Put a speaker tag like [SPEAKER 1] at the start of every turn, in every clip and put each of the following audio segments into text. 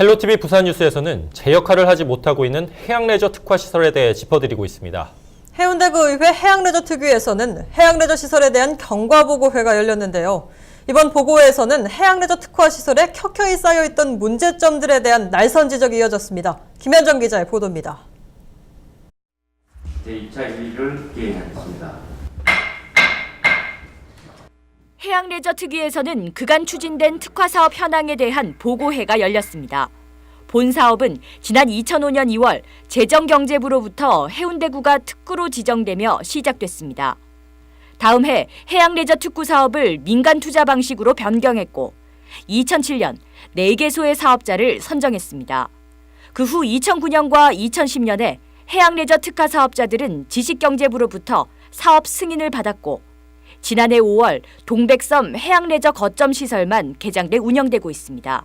[SPEAKER 1] 헬로티비 부산뉴스에서는 제 역할을 하지 못하고 있는 해양레저 특화 시설에 대해 짚어드리고 있습니다.
[SPEAKER 2] 해운대구 의회 해양레저 특위에서는 해양레저 시설에 대한 경과보고회가 열렸는데요. 이번 보고회에서는 해양레저 특화 시설에 켜켜이 쌓여있던 문제점들에 대한 날선 지적이 이어졌습니다. 김현정 기자의 보도입니다.
[SPEAKER 3] 제 2차 회의를 개행하겠습니다.
[SPEAKER 4] 해양 레저 특위에서는 그간 추진된 특화 사업 현황에 대한 보고회가 열렸습니다. 본 사업은 지난 2005년 2월 재정경제부로부터 해운대구가 특구로 지정되며 시작됐습니다. 다음 해 해양 레저 특구 사업을 민간 투자 방식으로 변경했고 2007년 4개소의 사업자를 선정했습니다. 그 후 2009년과 2010년에 해양 레저 특화 사업자들은 지식경제부로부터 사업 승인을 받았고 지난해 5월 동백섬 해양레저 거점 시설만 개장돼 운영되고 있습니다.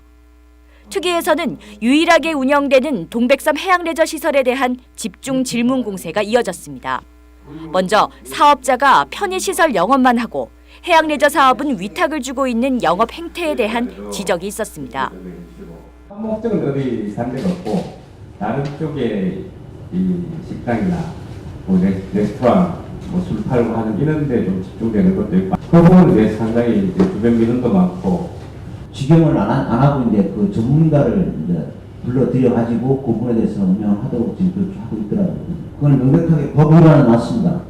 [SPEAKER 4] 특위에서는 유일하게 운영되는 동백섬 해양레저 시설에 대한 집중 질문 공세가 이어졌습니다. 먼저 사업자가 편의시설 영업만 하고 해양레저 사업은 위탁을 주고 있는 영업 행태에 대한 지적이 있었습니다.
[SPEAKER 5] 한 목적은 어디 산 데가 없고 다른 쪽에 이 식당이나 뭐 레, 레스토랑 뭐술 팔고 하는 이런 데 좀 집중되는 것도 있고 그 부분에 대해서 상당히 이제 주변 민원도 많고
[SPEAKER 6] 직영을 안, 하- 안 하고 이제 그 전문가를 이제 불러들여 가지고 그 부분에 대해서 운영하도록 지금 그렇게 하고 있더라고요. 그건 명백하게 법 위반은 맞습니다.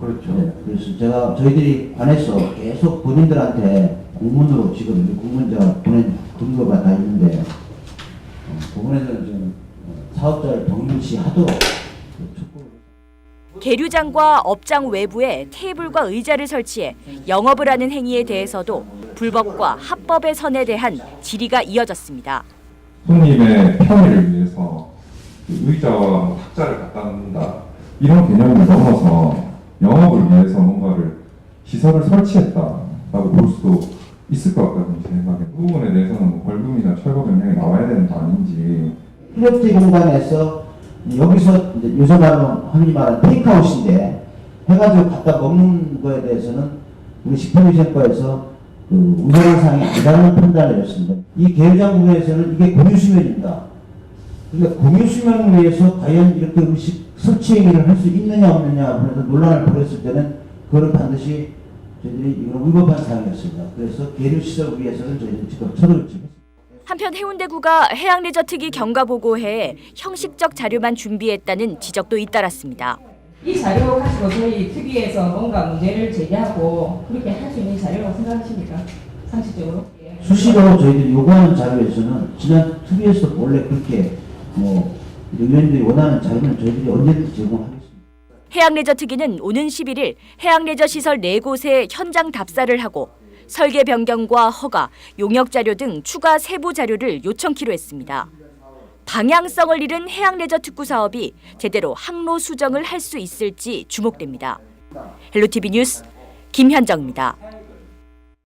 [SPEAKER 5] 그렇죠.
[SPEAKER 6] 네, 그래서 제가 저희들이 관해서 계속 본인들한테 공문으로 지금 공문자 보낸 근거가 다 있는데 어, 그 부분에서는 지금 어, 사업자를 동일시하도록 촉구를
[SPEAKER 4] 계류장과 업장 외부에 테이블과 의자를 설치해 영업을 하는 행위에 대해서도 불법과 합법의 선에 대한 질의가 이어졌습니다.
[SPEAKER 7] 손님의 편의를 위해서 그 의자와 탁자를 갖다 놓는다 이런 개념을 넘어서 영업을 위해서 뭔가를 시설을 설치했다라고 볼 수도 있을 것 같거든요 제 생각에 그 부분에 대해서는 뭐 벌금이나 철거 명령이 나와야 되는 거 아닌지
[SPEAKER 6] 필요티 공간에서 여기서 이제 요새 말로 흔히 말하는 테이크아웃인데 해가지고 갖다 먹는 거에 대해서는 우리 식품위생과에서 그 우선상이 아니라는 판단을 내렸습니다. 이 계류장 부분에서는 이게 공유수면입니다. 그러니까 공유수면을 위해서 과연 이렇게 음식 설치 행위를 할 수 있느냐 없느냐 그래서 논란을 벌였을 때는 그거는 반드시 저희들이 이건 위법한 사항이었습니다. 그래서 계류시설을 위해서는 저희들이 처벌을 지금 했습니다.
[SPEAKER 4] 한편 해운대구가 해양레저 특위 경과보고회에 형식적 자료만 준비했다는 지적도 잇따랐습니다.
[SPEAKER 8] 이 자료 가지고 저희 특위에서 뭔가 문제를 제기하고 그렇게 할 수 있는 자료라고 생각하십니까? 상식적으로? 예.
[SPEAKER 6] 수시로 저희들이 요구하는 자료에서는 지난 특위에서도 원래 그렇게 뭐 의원들이 원하는 자료는 저희들이 언제든지 제공하겠습니다.
[SPEAKER 4] 해양레저 특위는 오는 11일 해양레저 시설 4곳에 현장 답사를 하고 설계 변경과 허가, 용역 자료 등 추가 세부 자료를 요청키로 했습니다. 방향성을 잃은 해양 레저 특구 사업이 제대로 항로 수정을 할 수 있을지 주목됩니다. 헬로티비 뉴스 김현정입니다.